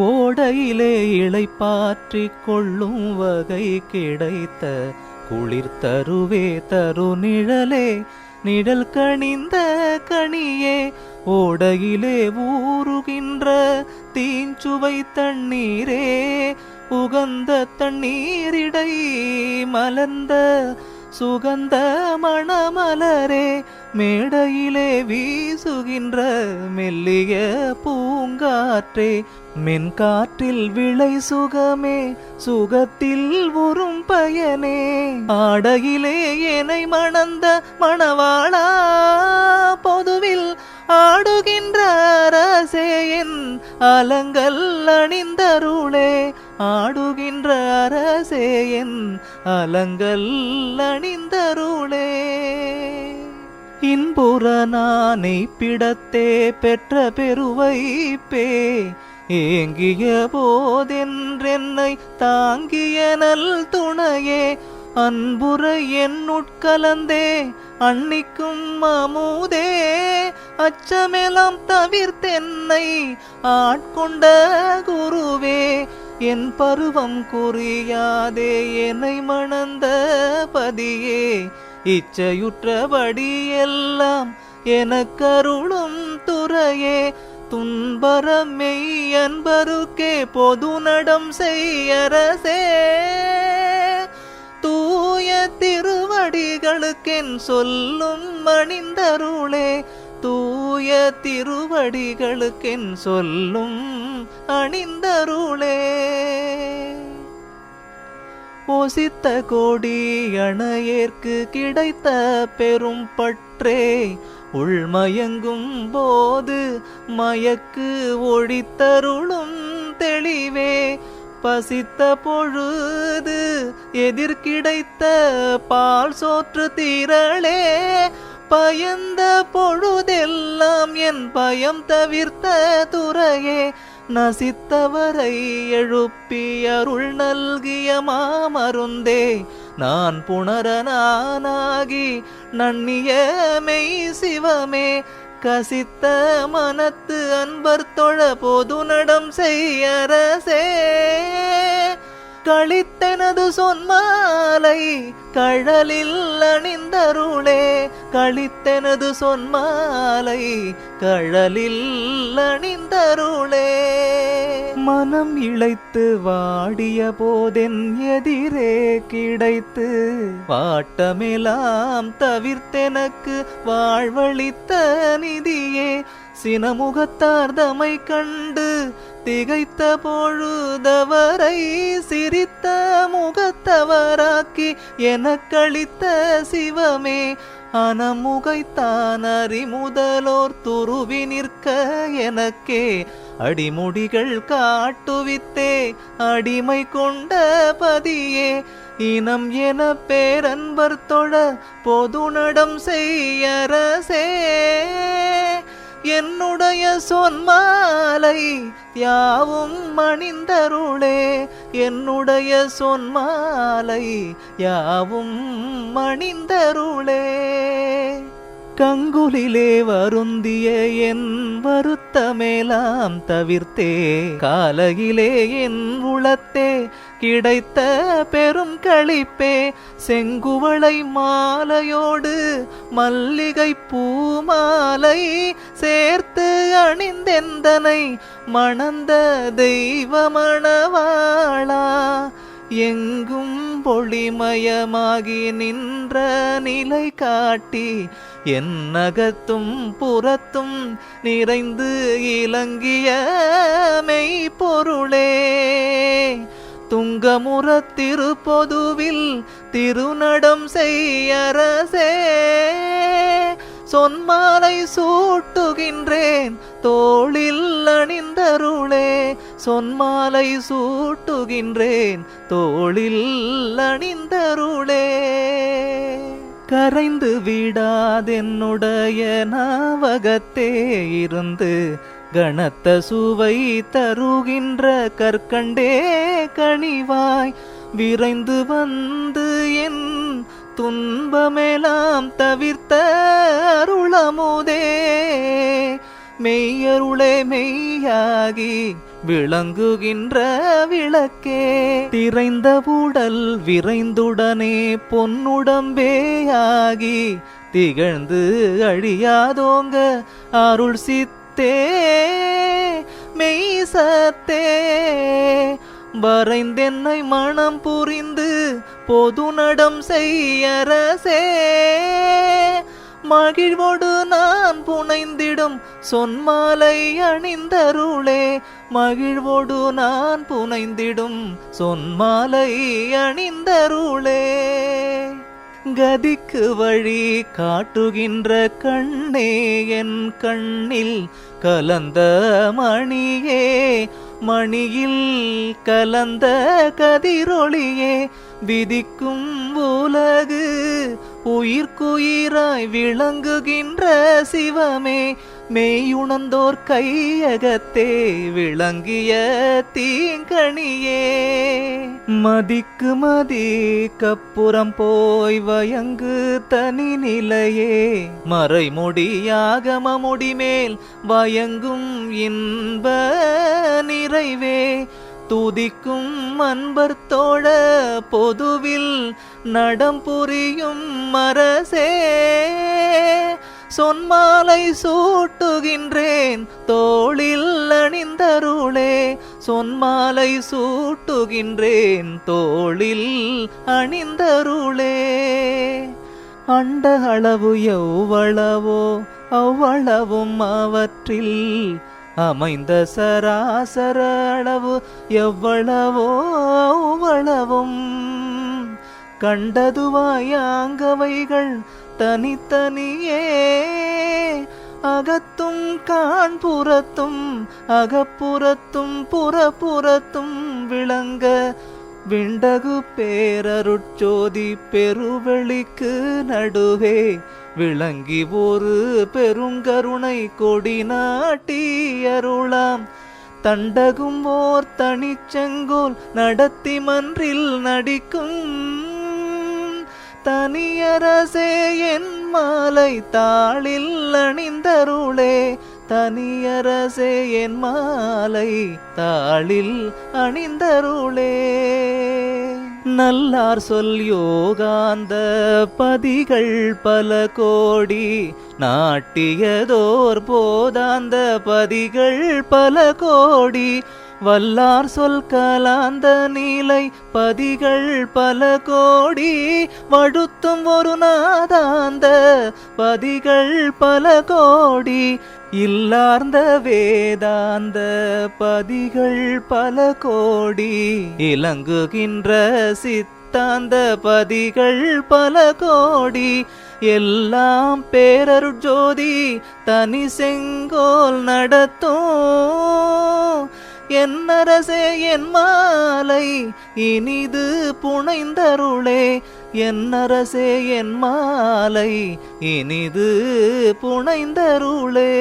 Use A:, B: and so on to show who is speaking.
A: கோடையிலே இளைப்பாற்றிக் கொள்ளும் வகை கிடைத்த குளிர் தருவே தரு நிழலே நிழல் கணிந்த கனியே ஓடையிலே ஊறுகின்ற தீஞ்சுவை தண்ணீரே உகந்த தண்ணீரிடை மலர்ந்த சுகந்த மணமலரே மேடையிலே வீசுகின்ற மெல்லிய பூங்காற்றே மென்காற்றில் விளை சுகமே சுகத்தில் உறும் பயனே. ஆடையிலே என்னை மணந்த மணவாளா பொதுவில் ஆடுகின்ற அரசே என் அலங்கல் அணிந்தருளே. ஆடுகின்ற அரசே என் அலங்கல் அணிந்தருளே. இன்புற நானை பிடத்தே பெற்ற பெருவைப்பே ஏங்கிய போதென்றென்னை தாங்கிய நல் துணையே அன்புற என்னுட்கலந்தே அன்னிக்கும் அமுதே அச்சமெல்லாம் தவிர்த்தென்னை ஆட்கொண்ட குருவே என் பருவம் குறியாதே என்னை மணந்த பதியே இச்சையுற்றபடி எல்லாம் எனக்கருளும் துறையே. துன்பரமை அன்பருக்கே பொது நடம் செய்யரசே. தூய திருவடிகளுக்கென் சொல்லும் மணிந்தருளே தூய திருவடிகளுக்கென் சொல்லும் அணிந்தருளே. போசித்த கோடி அணையேற்கு கிடைத்த பெரும் பற்றே. உள்மயங்கும் போது மயக்கு ஒழித்தருளும் தெளிவே. பசித்த பொழுது எதிர்கிடைத்த பால் சோற்று தீரளே பயந்த பொழுதெல்லாம் என் பயம் தவிர்த்த துறையே. நசித்தவரை எழுப்பி அருள் நல்கிய மாமருந்தே நான் புனரனானாகி நன்னிய மெய் சிவமே கசித்த மனத்து அன்பர் தொழ போது நடம் செய்யரசே கழித்தனது சொன்மாலை கழலில் அணிந்தருளே கழித்தனது சொன்மாலை கழலில் அணிந்தருளே. மனம் இழைத்து வாடிய போதென் எதிரே கிடைத்து வாட்டமெலாம் தவிர்த்தெனக்கு வாழ்வழித்த நிதியே சினமுகத்தார்தமை கண்டு திகைத்த பொழுதவரை சிரித்த முகத்தவராக்கி எனக்களித்த சிவமே அனமுகைத்தான் அறிமுதலோர் துருவி நிற்க எனக்கே அடிமுடிகள் காட்டுவித்தே அடிமை கொண்ட பதியே இனம் என பேரன்பர் தொழ பொது நடம் செய்யரசே. என்னுடைய சொன்மாலை யாவும் மணிந்தருளே. என்னுடைய சொன்மாலை யாவும் மணிந்தருளே. கங்குலிலே வருந்திய என் வருத்தமேலாம் தவிர்த்தே. காலையிலே என் உளத்தே கிடைத்த பெரும் களிப்பே செங்குவளை மாலையோடு மல்லிகை பூமாலை சேர்த்து அணிந்தெந்தனை மணந்த தெய்வ மணவாளா எங்கும் பொழிமயமாகி நின்ற நிலை காட்டி என் என்னகத்தும் புறத்தும் நிறைந்து இலங்கிய மெய்ப்பொருளே. துங்கமுற திருப்பொதுவில் திருநடம் செய்யரசே. சொன்மாலை சூட்டுகின்றேன் தோளில் அணிந்தருளே. சொன்மாலை சூட்டுகின்றேன் தோளில் அணிந்தருளே. கரைந்து விடாதென்னுடைய நாவகத்தே இருந்து கணத்த சுவை தருகின்ற கற்கண்டே கனிவாய் விரைந்து வந்து என் துன்பமெலாம் தவிர்த்த அருளமுதே. மெய்யருளே மெய்யாகி விளங்குகின்ற விளக்கே திரைந்த உடல் விரைந்துடனே பொன்னுடம்பேயாகி திகழ்ந்து அழியாதோங்க அருள் சித்த சத்தே மெய் சத்தே. வரைந்தென்னை மனம் புரிந்து பொது நடம் செய்யரசே மகிழ்வோடு நான் புனைந்திடும் சொன்மாலை அணிந்தருளே. மகிழ்வோடு நான் புனைந்திடும் சொன்மாலை அணிந்தருளே. கதிக்கு வழி காட்டுகின்ற கண்ணே என் கண்ணில் கலந்த மணியே மணியில் கலந்த கதிரொளியே விதிக்கும் உலகு உயிர்க்குயிராய் விளங்குகின்ற சிவமே மெய்யுணர்ந்தோர் கையகத்தே விளங்கிய தீங்கணியே மதிக்கு மதி கப்புறம் போய் வயங்கு தனி நிலையே மறைமுடியாகம முடிமேல் வயங்கும் இன்ப நிறைவே. துதிக்கும் அன்பர் தோழ பொதுவில் நடம் புரியும் மரசே சொன்மாலை சூட்டுகின்றேன் தோளில் அணிந்தருளே. சொன்மாலை சூட்டுகின்றேன் தோளில் அணிந்தருளே. அண்ட அளவு எவ்வளவோ அவ்வளவும் அவற்றில் அமைந்த சராசர அளவு எவ்வளவோ அவ்வளவும் கண்டதுவாயாங்கவைகள் தனித்தனியே. அகத்தும் காண்புறத்தும் அகப்புறத்தும் புறப்புறத்தும் விளங்க விண்டகு பேரருட்சோதி பெருவெளிக்கு நடுவே. விளங்கி ஒரு பெருங்கருணை கொடி நாட்டி அருளாம். தண்டகும் ஓர் தனிச்செங்கோல் நடத்தி மன்றில் நடிக்கும். தனியரசே என் மாலை தாளில் அணிந்தருளே. தனியரசே என் மாலை தாளில் அணிந்தருளே. நல்லார் சொல் யோகாந்த பதிகள் பல கோடி நாட்டியதோர் போதாந்த பதிகள் பல கோடி வல்லார் சொல் கலாந்த நீலை பதிகள் பல கோடி வடுத்தும் ஒரு நாதாந்த பதிகள் பல கோடி இல்லார்ந்த வேதாந்த பதிகள் பல கோடி இலங்குகின்ற சித்தாந்த பதிகள் பல கோடி. எல்லாம் பேரருட்ஜோதி தனி செங்கோல் நடத்தும். என்னரசே என் மாலை இனிது புனைந்தருளே. என்னரசே என் மாலை இனிது புனைந்தருளே.